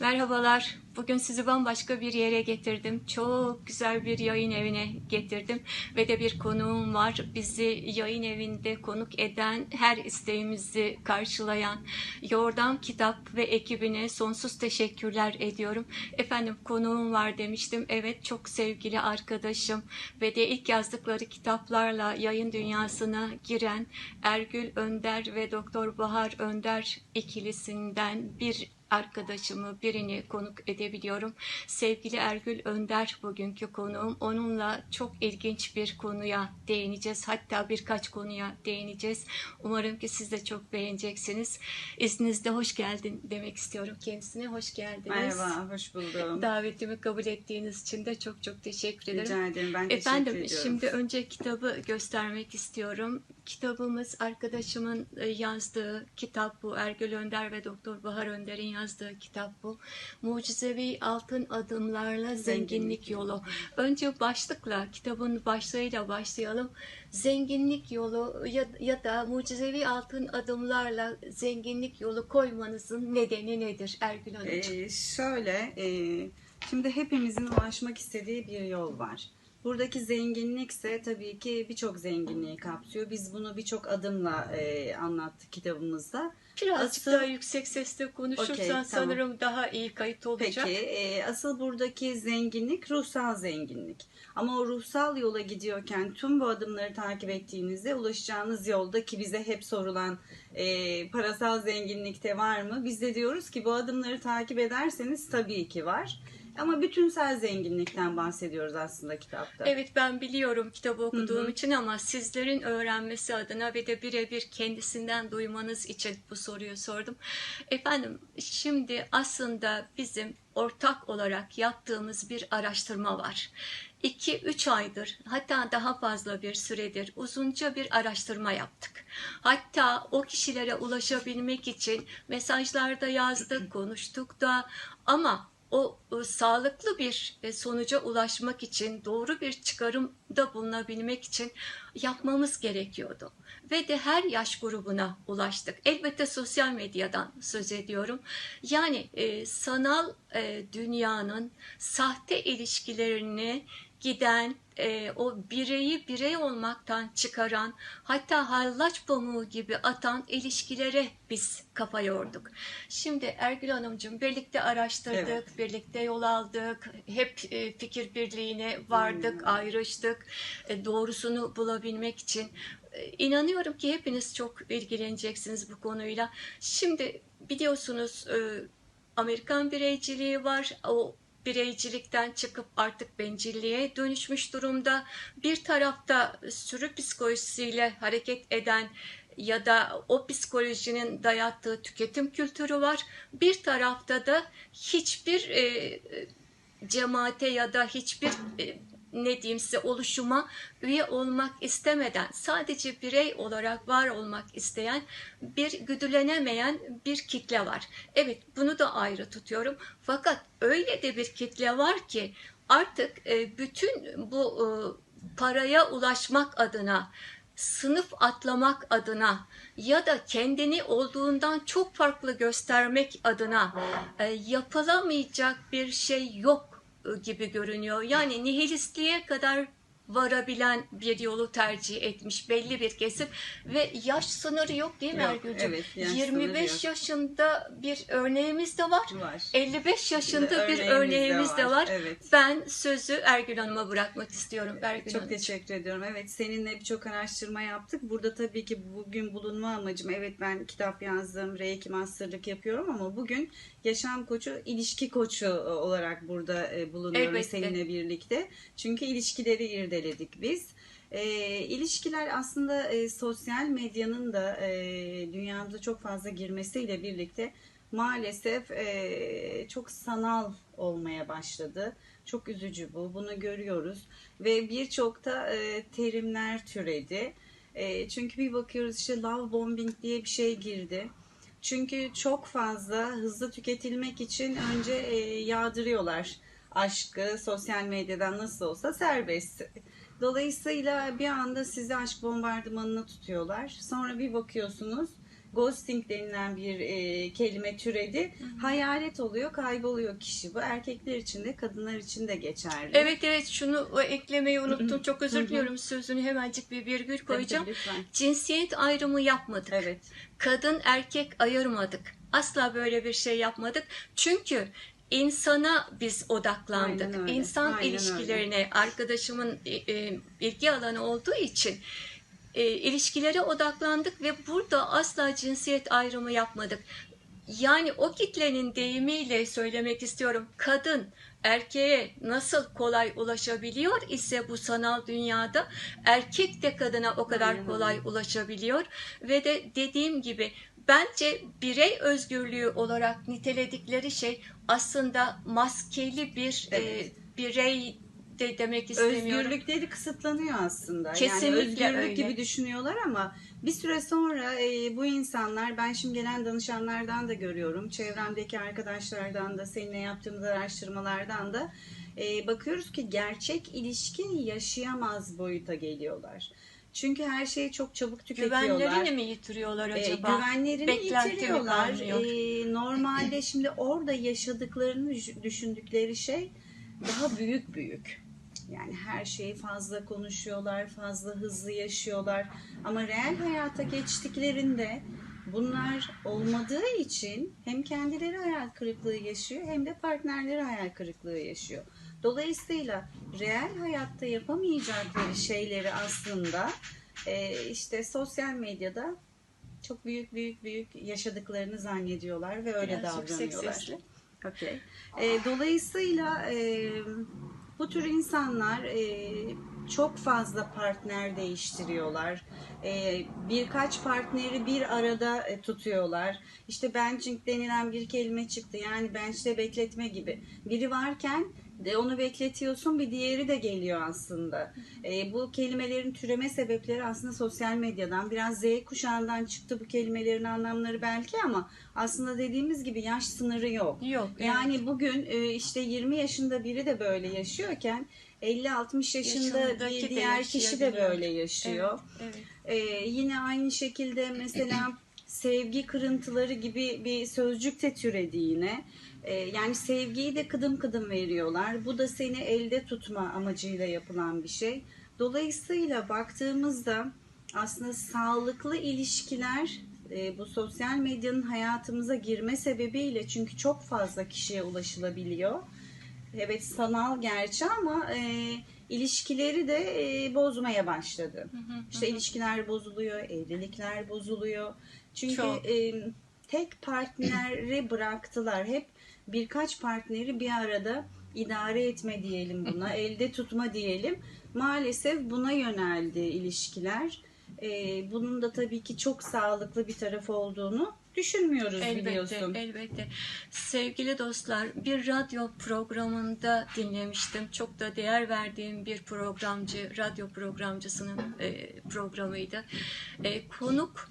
Merhabalar. Bugün sizi bambaşka bir yere getirdim. Çok güzel bir yayın evine getirdim. Ve de bir konuğum var. Bizi yayın evinde konuk eden, her isteğimizi karşılayan Yordam Kitap ve ekibine sonsuz teşekkürler ediyorum. Efendim konuğum var demiştim. Evet çok sevgili arkadaşım ve de ilk yazdıkları kitaplarla yayın dünyasına giren Ergül Önder ve Doktor Bahar Önder ikilisinden bir arkadaşımı birini konuk edebiliyorum. Sevgili Ergül Önder bugünkü konuğum. Onunla çok ilginç bir konuya değineceğiz. Hatta birkaç konuya değineceğiz. Umarım ki siz de çok beğeneceksiniz. İzninizle hoş geldin demek istiyorum kendisine. Hoş geldiniz. Merhaba, hoş buldum. Davetimi kabul ettiğiniz için de çok çok teşekkür ederim. Rica ederim, ben teşekkür Efendim ediyorum. şimdi önce kitabı göstermek istiyorum. Kitabımız arkadaşımın e, yazdığı kitap bu. Ergül Önder ve Doktor Bahar Önder'in yazdığı kitap bu. Mucizevi Altın Adımlarla Zenginlik Yolu. Önce başlıkla, kitabın başlığıyla başlayalım. Zenginlik yolu ya, ya da mucizevi altın adımlarla zenginlik yolu koymanızın nedeni nedir Ergül Hanımcığım? Ee, şöyle, e, şimdi hepimizin ulaşmak istediği bir yol var. Buradaki zenginlikse tabii ki birçok zenginliği kapsıyor. Biz bunu birçok adımla e, anlattık kitabımızda. Birazcık asıl- daha yüksek sesle konuşursan Okey, tamam. sanırım daha iyi kayıt olacak. Peki, e, asıl buradaki zenginlik ruhsal zenginlik. Ama o ruhsal yola gidiyorken tüm bu adımları takip ettiğinizde ulaşacağınız yolda ki bize hep sorulan e, parasal zenginlikte var mı? Biz de diyoruz ki bu adımları takip ederseniz tabii ki var. Ama bütünsel zenginlikten bahsediyoruz aslında kitapta. Evet ben biliyorum kitabı okuduğum Hı hı. için ama sizlerin öğrenmesi adına ve de birebir kendisinden duymanız için bu soruyu sordum. Efendim şimdi aslında bizim ortak olarak yaptığımız bir araştırma var. 2-3 aydır hatta daha fazla bir süredir uzunca bir araştırma yaptık. Hatta o kişilere ulaşabilmek için mesajlarda yazdık, konuştuk da ama o sağlıklı bir e, sonuca ulaşmak için, doğru bir çıkarımda bulunabilmek için yapmamız gerekiyordu. Ve de her yaş grubuna ulaştık. Elbette sosyal medyadan söz ediyorum. Yani e, sanal e, dünyanın sahte ilişkilerini giden, e, o bireyi birey olmaktan çıkaran, hatta hallaç pamuğu gibi atan ilişkilere biz kafa yorduk. Şimdi Ergül Hanımcığım birlikte araştırdık, Evet. birlikte yol aldık, hep e, fikir birliğine vardık, Hmm. ayrıştık, e, doğrusunu bulabilmek için. E, İnanıyorum ki hepiniz çok ilgileneceksiniz bu konuyla. Şimdi biliyorsunuz e, Amerikan bireyciliği var. O bireycilikten çıkıp artık bencilliğe dönüşmüş durumda. Bir tarafta sürü psikolojisiyle hareket eden ya da o psikolojinin dayattığı tüketim kültürü var. Bir tarafta da hiçbir e, cemaate ya da hiçbir e, ne diyeyim size oluşuma üye olmak istemeden sadece birey olarak var olmak isteyen bir güdülenemeyen bir kitle var. Evet bunu da ayrı tutuyorum. Fakat öyle de bir kitle var ki artık e, bütün bu e, paraya ulaşmak adına sınıf atlamak adına ya da kendini olduğundan çok farklı göstermek adına e, yapılamayacak bir şey yok gibi görünüyor. Yani nihilistliğe kadar varabilen bir yolu tercih etmiş belli bir kesim ve yaş sınırı yok değil mi Ergül'cüğüm? evet, yaş sınırı 25 yok. yaşında bir örneğimiz de var. var. 55 yaşında bir Örneğimiz de örneğimiz de var, var. evet. Ben sözü Ergül Hanım'a bırakmak istiyorum. Ergül Çok Hanım. teşekkür ediyorum. Evet seninle birçok araştırma yaptık. Burada tabii ki bugün bulunma amacım evet ben kitap yazdım, Reiki Master'lık yapıyorum ama bugün yaşam koçu, ilişki koçu e, olarak burada e, bulunuyorum Elbette. seninle birlikte. Çünkü ilişkileri irdeledik biz. E, ilişkiler aslında e, sosyal medyanın da e, dünyamıza çok fazla girmesiyle birlikte maalesef e, çok sanal olmaya başladı. Çok üzücü bu. Bunu görüyoruz. Ve birçok da e, terimler türedi. E, çünkü bir bakıyoruz işte love bombing diye bir şey girdi. Çünkü çok fazla hızlı tüketilmek için önce e, yağdırıyorlar aşkı sosyal medyadan nasıl olsa serbest. Dolayısıyla bir anda sizi aşk bombardımanına tutuyorlar. Sonra bir bakıyorsunuz ghosting denilen bir e, kelime türedi. Hayalet oluyor, kayboluyor kişi. Bu erkekler için de kadınlar için de geçerli. Evet evet şunu eklemeyi unuttum. Çok özür diliyorum. Sözünü hemencik bir virgül koyacağım. tabii, lütfen. Cinsiyet ayrımı yapmadık. Evet. Kadın erkek ayırmadık. Asla böyle bir şey yapmadık. Çünkü insana biz odaklandık. Aynen öyle, İnsan aynen ilişkilerine arkadaşımın e, e, ilgi alanı olduğu için e, ilişkilere odaklandık ve burada asla cinsiyet ayrımı yapmadık. Yani o kitlenin deyimiyle söylemek istiyorum. Kadın erkeğe nasıl kolay ulaşabiliyor ise bu sanal dünyada erkek de kadına o kadar Aynen öyle. kolay ulaşabiliyor ve de dediğim gibi bence birey özgürlüğü olarak niteledikleri şey aslında maskeli bir Evet. e, birey de demek istemiyorum. Özgürlükleri kısıtlanıyor aslında. Kesinlikle yani özgürlük öyle. gibi düşünüyorlar ama bir süre sonra e, bu insanlar ben şimdi gelen danışanlardan da görüyorum. Çevremdeki arkadaşlardan da seninle yaptığımız araştırmalardan da e, bakıyoruz ki gerçek ilişki yaşayamaz boyuta geliyorlar. Çünkü her şeyi çok çabuk tüketiyorlar. Güvenlerini mi yitiriyorlar E, acaba? güvenlerini Beklenti yitiriyorlar. E, normalde şimdi orada yaşadıklarını düş- düşündükleri şey daha büyük büyük. Yani her şeyi fazla konuşuyorlar, fazla hızlı yaşıyorlar. Ama reel hayata geçtiklerinde bunlar olmadığı için hem kendileri hayal kırıklığı yaşıyor hem de partnerleri hayal kırıklığı yaşıyor. Dolayısıyla reel hayatta yapamayacakları şeyleri aslında e, işte sosyal medyada çok büyük büyük büyük yaşadıklarını zannediyorlar ve öyle Birazcık davranıyorlar. seksesli. Okey. E, dolayısıyla e, bu tür insanlar e, çok fazla partner değiştiriyorlar. E, birkaç partneri bir arada e, tutuyorlar. İşte benching denilen bir kelime çıktı. Yani bench'te bekletme gibi. Biri varken de onu bekletiyorsun bir diğeri de geliyor aslında. E, bu kelimelerin türeme sebepleri aslında sosyal medyadan biraz Z kuşağından çıktı bu kelimelerin anlamları belki ama aslında dediğimiz gibi yaş sınırı yok. Yok. evet. Yani bugün e, işte 20 yaşında biri de böyle yaşıyorken 50-60 yaşında Yaşındaki bir de diğer kişi de böyle yaşıyor. Evet, evet. Ee, yine aynı şekilde mesela sevgi kırıntıları gibi bir sözcük de türedi yine. Ee, yani sevgiyi de kıdım kıdım veriyorlar. Bu da seni elde tutma amacıyla yapılan bir şey. Dolayısıyla baktığımızda aslında sağlıklı ilişkiler e, bu sosyal medyanın hayatımıza girme sebebiyle çünkü çok fazla kişiye ulaşılabiliyor. Evet sanal gerçi ama e, ilişkileri de e, bozmaya başladı. Hı hı, İşte hı hı. ilişkiler bozuluyor, evlilikler bozuluyor. Çünkü Çok. e, tek partneri bıraktılar. Hep birkaç partneri bir arada idare etme diyelim buna, elde tutma diyelim. Maalesef buna yöneldi ilişkiler. E, bunun da tabii ki çok sağlıklı bir tarafı olduğunu düşünmüyoruz Elbette, biliyorsun. elbette. Sevgili dostlar, bir radyo programında dinlemiştim. Çok da değer verdiğim bir programcı, radyo programcısının e, programıydı. E, konuk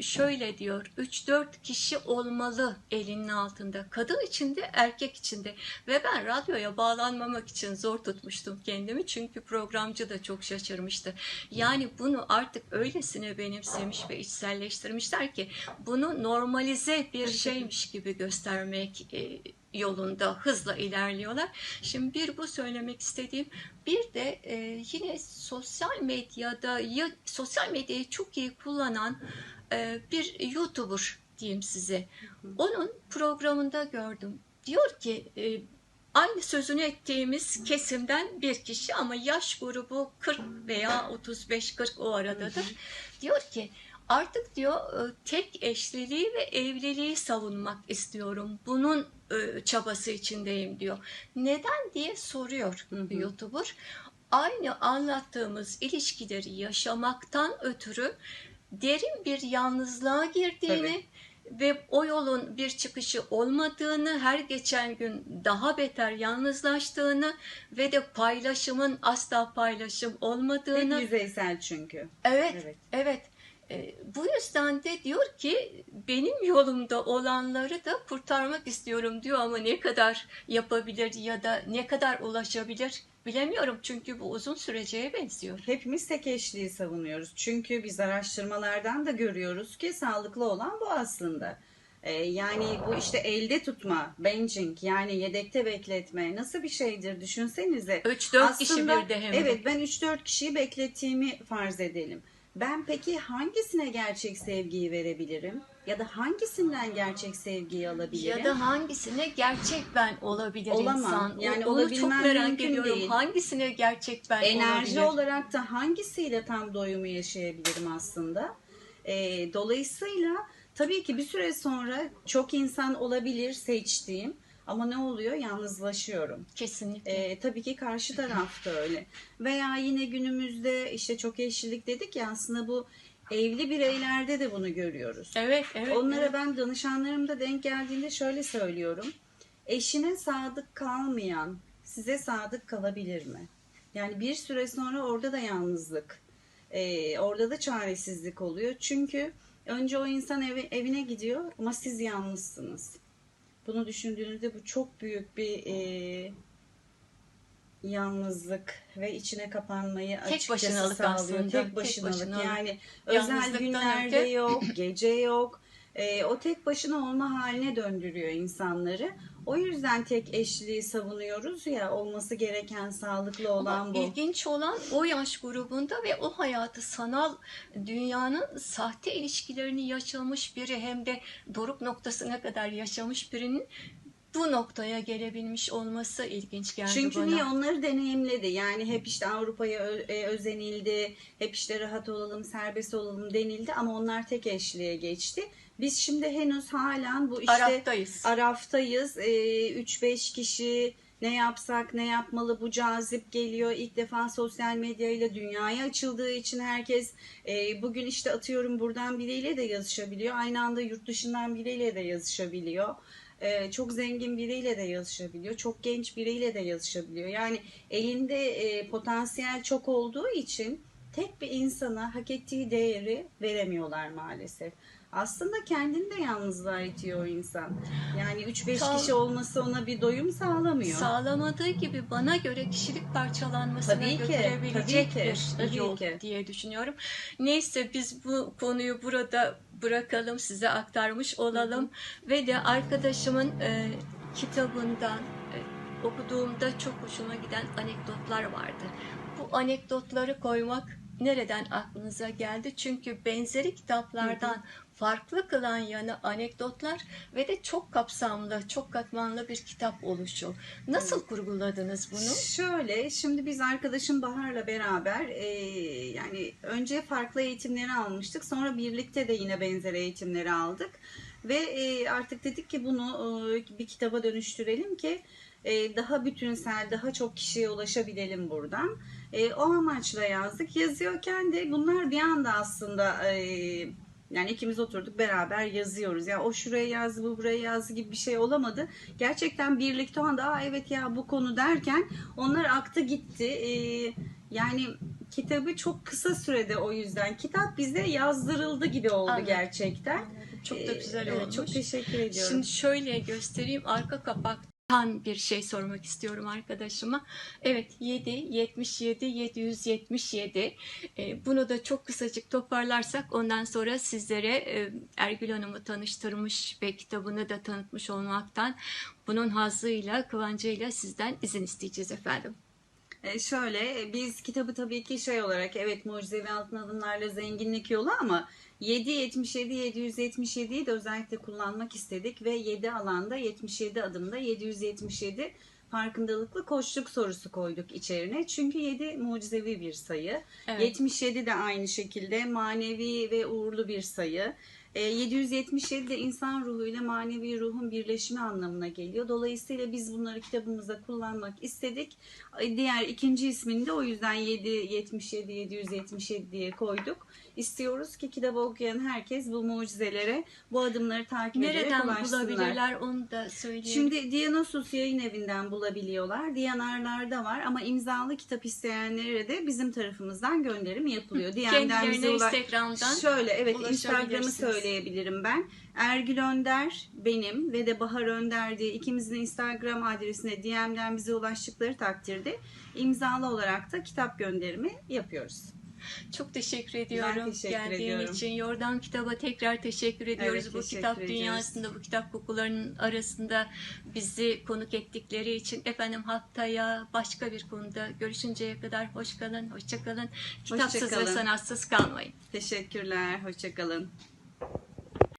şöyle diyor, 3-4 kişi olmalı elinin altında. Kadın içinde, erkek içinde. Ve ben radyoya bağlanmamak için zor tutmuştum kendimi. Çünkü programcı da çok şaşırmıştı. Yani bunu artık öylesine benimsemiş ve içselleştirmişler ki bunu normalize bir şeymiş gibi göstermek e, yolunda hızla ilerliyorlar. Şimdi bir bu söylemek istediğim bir de e, yine sosyal medyada ya, sosyal medyayı çok iyi kullanan e, bir YouTuber diyeyim size. Onun programında gördüm. Diyor ki e, aynı sözünü ettiğimiz kesimden bir kişi ama yaş grubu 40 veya 35-40 o aradadır. Diyor ki artık diyor e, tek eşliliği ve evliliği savunmak istiyorum. Bunun çabası içindeyim diyor. Neden diye soruyor Hı hı. YouTuber. Aynı anlattığımız ilişkileri yaşamaktan ötürü derin bir yalnızlığa girdiğini ve o yolun bir çıkışı olmadığını, her geçen gün daha beter yalnızlaştığını ve de paylaşımın asla paylaşım olmadığını Hep yüzeysel çünkü. Evet, Evet. evet. E, bu yüzden de diyor ki benim yolumda olanları da kurtarmak istiyorum diyor ama ne kadar yapabilir ya da ne kadar ulaşabilir bilemiyorum çünkü bu uzun süreceğe benziyor. Hepimiz tek eşliği savunuyoruz. Çünkü biz araştırmalardan da görüyoruz ki sağlıklı olan bu aslında. Ee, yani bu işte elde tutma, benching yani yedekte bekletme nasıl bir şeydir düşünsenize. 3-4 kişi bir de hem. Evet ben 3-4 kişiyi beklettiğimi farz edelim. Ben peki hangisine gerçek sevgiyi verebilirim? Ya da hangisinden gerçek sevgiyi alabilirim? Ya da hangisine gerçek ben olabilir Olamam. insan? Yani Onu çok merak ediyorum. değil. Hangisine gerçek ben Enerji olabilir? olarak da hangisiyle tam doyumu yaşayabilirim aslında? Ee, dolayısıyla tabii ki bir süre sonra çok insan olabilir seçtiğim ama ne oluyor? Yalnızlaşıyorum. Kesinlikle. Ee, tabii ki karşı tarafta öyle. Veya yine günümüzde işte çok eşlilik dedik ya aslında bu evli bireylerde de bunu görüyoruz. evet, evet. Onlara evet. ben danışanlarımda denk geldiğinde şöyle söylüyorum. Eşine sadık kalmayan size sadık kalabilir mi? Yani bir süre sonra orada da yalnızlık, e, orada da çaresizlik oluyor. Çünkü önce o insan evi, evine gidiyor ama siz yalnızsınız. Bunu düşündüğünüzde bu çok büyük bir e, yalnızlık ve içine kapanmayı Tek açıkçası başınalık sağlıyor. aslında, Tek tek başınalık. başınalık. Yani özel günlerde yok, gece yok. E, o tek başına olma haline döndürüyor insanları. O yüzden tek eşliği savunuyoruz ya olması gereken sağlıklı olan Ama bu. ilginç olan o yaş grubunda ve o hayatı sanal dünyanın sahte ilişkilerini yaşamış biri hem de doruk noktasına kadar yaşamış birinin bu noktaya gelebilmiş olması ilginç geldi Çünkü bana. niye onları deneyimledi. Yani hep işte Avrupa'ya e, özenildi. Hep işte rahat olalım, serbest olalım denildi ama onlar tek eşliğe geçti. Biz şimdi henüz halen bu işte Araftayız. Araftayız. 3-5 kişi ne yapsak ne yapmalı bu cazip geliyor. İlk defa sosyal medyayla dünyaya açıldığı için herkes e, bugün işte atıyorum buradan biriyle de yazışabiliyor. Aynı anda yurt dışından biriyle de yazışabiliyor. E, çok zengin biriyle de yazışabiliyor. Çok genç biriyle de yazışabiliyor. Yani elinde e, potansiyel çok olduğu için tek bir insana hak ettiği değeri veremiyorlar maalesef. Aslında kendini de yalnızlığa itiyor o insan. Yani 3-5 Tam- kişi olması ona bir doyum sağlamıyor. Sağlamadığı gibi bana göre kişilik parçalanmasına Tabii ki, götürebilecek tabii ki, bir tabii yol ki. diye düşünüyorum. Neyse biz bu konuyu burada bırakalım, size aktarmış olalım ve de arkadaşımın e, kitabından e, okuduğumda çok hoşuma giden anekdotlar vardı. Bu anekdotları koymak nereden aklınıza geldi? Çünkü benzeri kitaplardan farklı kılan yanı anekdotlar ve de çok kapsamlı, çok katmanlı bir kitap oluşu. Nasıl kurguladınız bunu? Şöyle, şimdi biz arkadaşım Bahar'la beraber e, yani önce farklı eğitimleri almıştık. Sonra birlikte de yine benzer eğitimleri aldık. Ve e, artık dedik ki bunu e, bir kitaba dönüştürelim ki e, daha bütünsel, daha çok kişiye ulaşabilelim buradan. E, o amaçla yazdık. Yazıyorken de bunlar bir anda aslında e, yani ikimiz oturduk beraber yazıyoruz. Yani o şuraya yazdı, bu buraya yazdı gibi bir şey olamadı. Gerçekten birlikte o anda Aa, evet ya bu konu derken onlar aktı gitti. E, yani kitabı çok kısa sürede o yüzden. Kitap bize yazdırıldı gibi oldu Anladım. gerçekten. Çok da E, güzel evet, olmuş. Çok teşekkür ediyorum. Şimdi şöyle göstereyim. Arka kapaktan bir şey sormak istiyorum arkadaşıma. Evet 7, 77, 777. E, bunu da çok kısacık toparlarsak ondan sonra sizlere e, Ergül Hanım'ı tanıştırmış ve kitabını da tanıtmış olmaktan bunun hazzıyla, kıvancıyla sizden izin isteyeceğiz efendim. E, şöyle e, biz kitabı tabii ki şey olarak evet mucizevi altın adımlarla zenginlik yolu ama 777 777'yi de özellikle kullanmak istedik ve 7 alanda 77 adımda 777 farkındalıklı koçluk sorusu koyduk içerine. Çünkü 7 mucizevi bir sayı. Evet. 77 de aynı şekilde manevi ve uğurlu bir sayı. E, 777 de insan ruhuyla manevi ruhun birleşimi anlamına geliyor. Dolayısıyla biz bunları kitabımıza kullanmak istedik. E, Diğer ikinci ismini de o yüzden 777 777 diye koyduk. İstiyoruz ki kitabı okuyan herkes bu mucizelere, bu adımları takip ederek Nereden ulaşsınlar. bulabilirler onu da söyleyelim. Şimdi Dianosus yayın evinden bulabiliyorlar. Diyanarlarda var ama imzalı kitap isteyenlere de bizim tarafımızdan gönderim yapılıyor. Kendilerine ula- Instagram'dan Şöyle evet Instagram'ı söyleyebilirim ben. Ergül Önder benim ve de Bahar Önder diye ikimizin Instagram adresine DM'den bize ulaştıkları takdirde imzalı olarak da kitap gönderimi yapıyoruz. Çok teşekkür ediyorum teşekkür geldiğin ediyorum. için. Yordan Kitap'a tekrar teşekkür ediyoruz. Evet, bu teşekkür kitap ediyoruz. dünyasında, bu kitap kokularının arasında bizi konuk ettikleri için efendim haftaya başka bir konuda görüşünceye kadar hoş kalın, hoşça kalın. Kitapsız Hoşça ve kalın. sanatsız kalmayın. Teşekkürler, hoşçakalın.